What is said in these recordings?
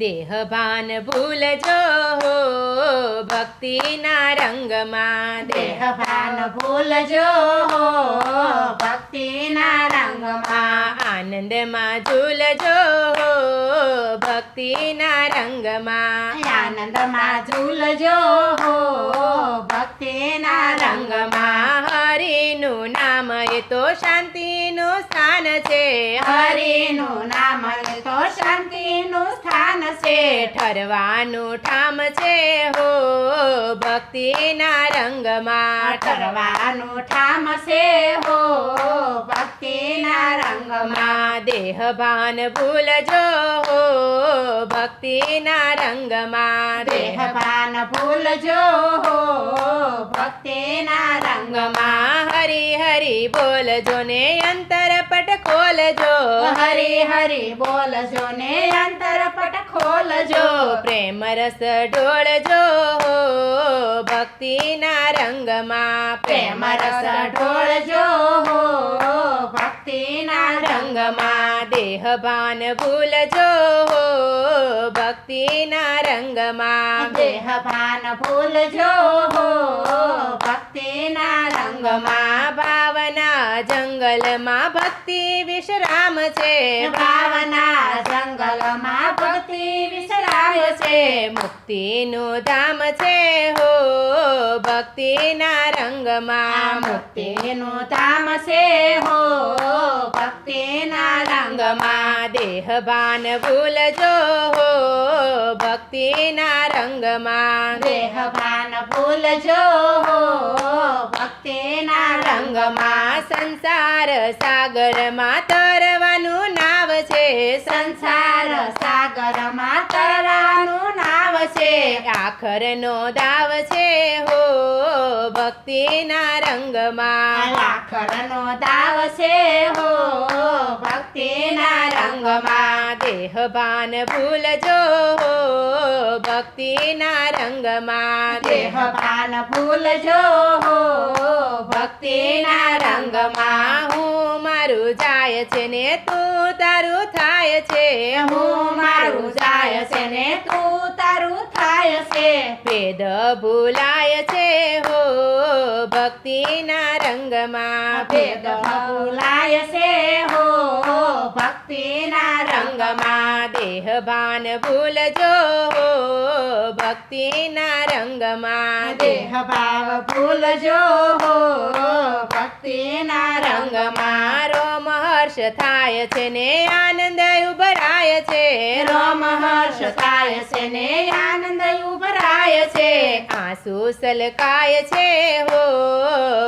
જય દેહભાન ભૂલજો હો ભક્તિના રંગમાં દેહ ભાન ભૂલજો હો ભક્તિના રંગમાં આનંદમાં ઝૂલજો હો ભક્તિના રંગમાં આનંદમાં ઝૂલજો હો ભક્તિના રંગમાં હરિનું નામ એ તો શાંતિનું સ્થાન છે. હરિનું નામ એ તો શાંતિનું સ્થાન છે. ઠરવાનું ઠામ છે હો ભક્તિના રંગમાં. ઠરવાનું ઠામ છે હો ભક્તિના રંગમાં. દેહ ભાન ભૂલજો હો ભક્તિના રંગમાં. દેહ ભાન ભૂલજો હો ભક્તિના રંગમાં હરી હરી બોલજો ને અંતરપટ ખોલજો. હરી હરી બોલજો ને અંતરપટ ખોલજો. જો પ્રેમ રસ ઢોળજો હો ભક્તિના રંગમાં પ્રેમ રસ ઢોળજો હો ભક્તિના રંગમાં દેહ ભાન ભૂલજો હો ભક્તિના રંગમાં દેહ ભાન ભૂલજો હો ભક્તિના રંગમાં. ભાવના જંગલમાં ભક્તિ વિશ્રામ છે. ભાવના જંગલમાં ભક્તિ વિશ્રામ છે. મુક્તિનું ધામ છે હો ભક્તિના રંગમાં મુક્તિનું છે હો. ભક્તિના રંગમાં રંગમાં દેહ ભાન ભૂલજો હો. ભક્તિના રંગમાં દેહ ભાન ભૂલજો હો. ભક્તિના રંગમાં સંસાર સાગરમાં તરવાનું નાવ છે. સંસાર સાગરમાં તરવાનું નાવ છે આખરનો દાવ છે હો ભક્તિના રંગમાં. આખરનો દાવ છે હો ભક્તિના રંગમાં. દેહભાન દેહ ભાન ભૂલજો હો ભક્તિના રંગમાં. દેહ ભાન ભૂલજો હો ભક્તિના રંગમાં. હું મારું જાય છે ને તું તારું થાય છે. હું મારું જાય છે ને તું તારું થાય છે. ભેદ ભૂલાય છે હો ભક્તિના રંગમાં. ભેદ ભૂલાય છે હો ભક્તિના રંગમાં. દેહ ભાન ભૂલજો હો ભક્તિના રંગમાં. દેહ ભાવ ભૂલજો હો ભક્તિના રંગમાં. હર્ષ થાય છે ને આનંદ ઉભરાય છે. રોમ હર્ષ થાય છે ને આનંદ ઉભરાય છે. આંસુ સલકાય છે હો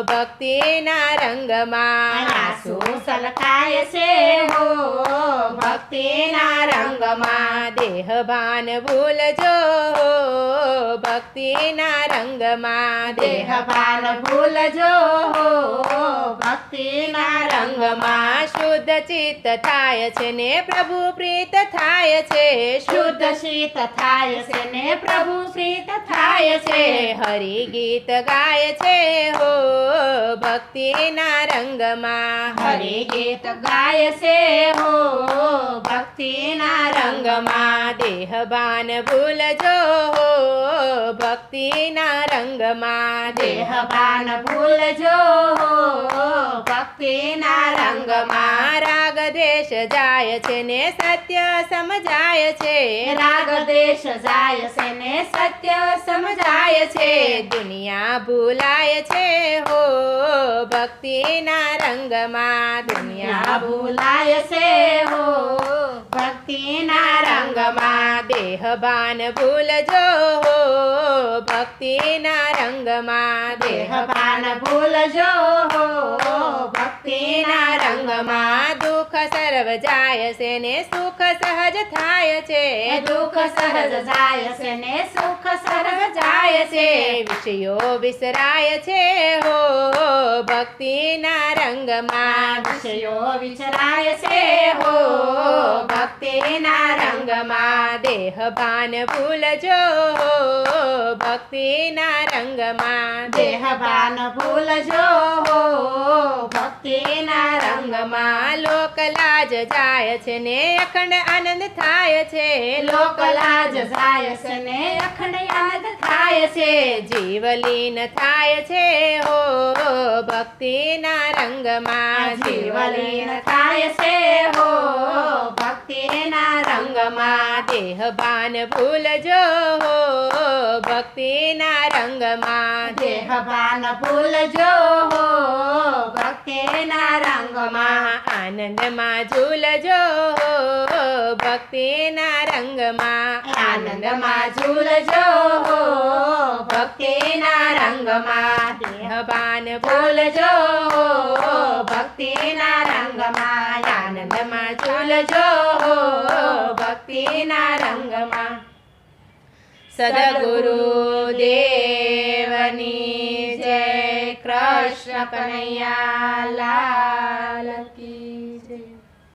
ભક્તિના રંગમાં. આંસુ સલકાય છે હો ભક્તિના રંગમાં. દેહ ભાન ભૂલજો હો ભક્તિના રંગમાં. દેહ ભાન ભૂલજો હો ભક્તિના રંગમાં. રંગમાં શુદ્ધ ચિત્ત થાય છે ને પ્રભુ પ્રીત થાય છે શુદ્ધ શીત થાય છે ને પ્રભુ પ્રીત થાય છે. હરિ ગીત ગાય છે હો ભક્તિના રંગમાં. હરિ ગીત ગાય છે હો ભક્તિના રંગમાં. રંગમાં દેહ ભાન ભૂલજો હો ભક્તિના રંગમાં. દેહ ભાન ભૂલજો હો ભક્તિના રંગમાં. રાગ દેશ જાય છે ને સત્ય સમજાય છે. રાગ દેશ જાય છે ને સત્ય સમજાય છે. દુનિયા ભૂલાય છે હો ભક્તિના રંગમાં. દુનિયા દુનિયા ભૂલાય છે હો ભક્તિના રંગમાં. રંગમાં. દેહ ભાન ભૂલજો હો ભક્તિના રંગમાં દેહ ભાન ભૂલજો હો ભક્તિના રંગમાં રંગમાં દુઃખ સર્વ જાય છે ને સુખ સહજ થાય છે. દુઃખ સહજ જાય છે ને સુખ સર્વ જાય છે. વિષયો વિસરાય છે હો ભક્તિના રંગમાં વિષયો વિચરાય છે હો. ભક્તિ ભક્તિના રંગમાં દેહ ભાન ભૂલજો. ભક્તિના રંગમાં દેહ ભાન ભૂલજો ભક્તિના રંગમાં લોકલાજ જાય છે ને અખંડ આનંદ થાય છે. લોકલાજ જાય છે ને અખંડ યાદ થાય છે. જીવલીન થાય છે હો. ભક્તિના રંગમાં જીવલીન થાય છે. હો રંગમાં દેહ ભાન ભૂલજો હો ભક્તિના રંગમાં દેહ ભાન ભૂલજો હો ભક્તિના રંગમાં આનંદમાં ઝૂલજો હો ભક્તિના રંગમાં આનંદમાં ઝૂલજો હો ભક્તિના રંગમાં દેહ ભાન ભૂલજો ભક્તિના રંગમાં આનંદમાં ચૂલજો ભક્તિના રંગમાં સદગુરુ દેવની જય કૃષ્ણ કનૈયા લાલ